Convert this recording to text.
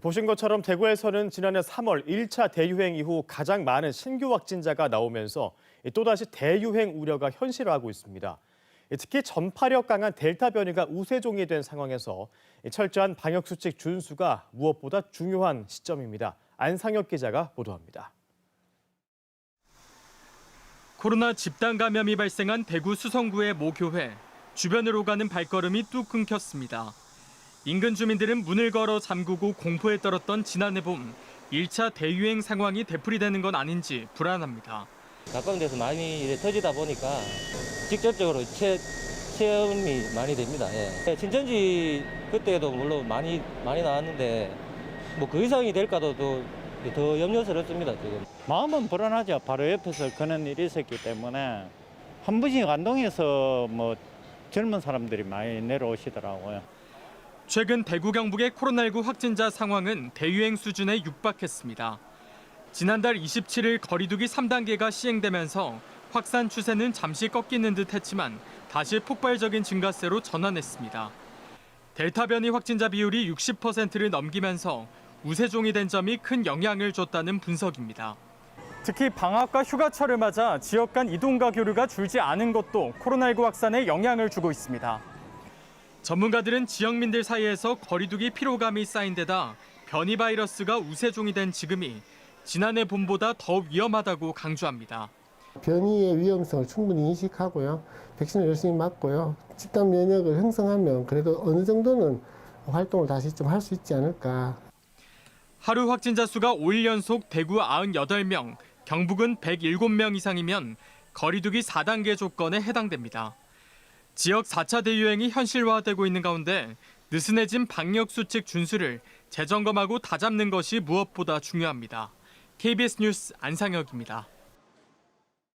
보신 것처럼 대구에서는 지난해 3월 1차 대유행 이후 가장 많은 신규 확진자가 나오면서 또다시 대유행 우려가 현실화하고 있습니다. 특히 전파력 강한 델타 변이가 우세종이 된 상황에서 철저한 방역 수칙 준수가 무엇보다 중요한 시점입니다. 안상혁 기자가 보도합니다. 코로나 집단 감염이 발생한 대구 수성구의 모 교회. 주변으로 가는 발걸음이 뚝 끊겼습니다. 인근 주민들은 문을 걸어 잠그고 공포에 떨었던 지난해 봄 1차 대유행 상황이 되풀이되는 건 아닌지 불안합니다. 가까운 데서 많이 이래 터지다 보니까 직접적으로 체, 체험이 많이 됩니다. 예. 신천지 그때도 물론 많이 많이 나왔는데 뭐 그 이상이 될까도 또더 염려스럽습니다 지금. 마음은 불안하죠. 바로 옆에서 그런 일이 있었기 때문에 한 번씩 안동에서 뭐 젊은 사람들이 많이 내려오시더라고요. 최근 대구 경북의 코로나19 확진자 상황은 대유행 수준에 육박했습니다. 지난달 27일 거리두기 3단계가 시행되면서 확산 추세는 잠시 꺾이는 듯 했지만 다시 폭발적인 증가세로 전환했습니다. 델타 변이 확진자 비율이 60%를 넘기면서 우세종이 된 점이 큰 영향을 줬다는 분석입니다. 특히 방학과 휴가철을 맞아 지역 간 이동과 교류가 줄지 않은 것도 코로나19 확산에 영향을 주고 있습니다. 전문가들은 지역민들 사이에서 거리두기 피로감이 쌓인 데다 변이 바이러스가 우세종이 된 지금이 지난해 봄보다 더 위험하다고 강조합니다. 변이의 위험성을 충분히 인식하고요. 백신을 열심히 맞고요. 집단 면역을 형성하면 그래도 어느 정도는 활동을 다시 좀 할 수 있지 않을까. 하루 확진자 수가 5일 연속 대구 98명, 경북은 107명 이상이면 거리두기 4단계 조건에 해당됩니다. 지역 4차 대유행이 현실화되고 있는 가운데 느슨해진 방역 수칙 준수를 재점검하고 다잡는 것이 무엇보다 중요합니다. KBS 뉴스 안상혁입니다.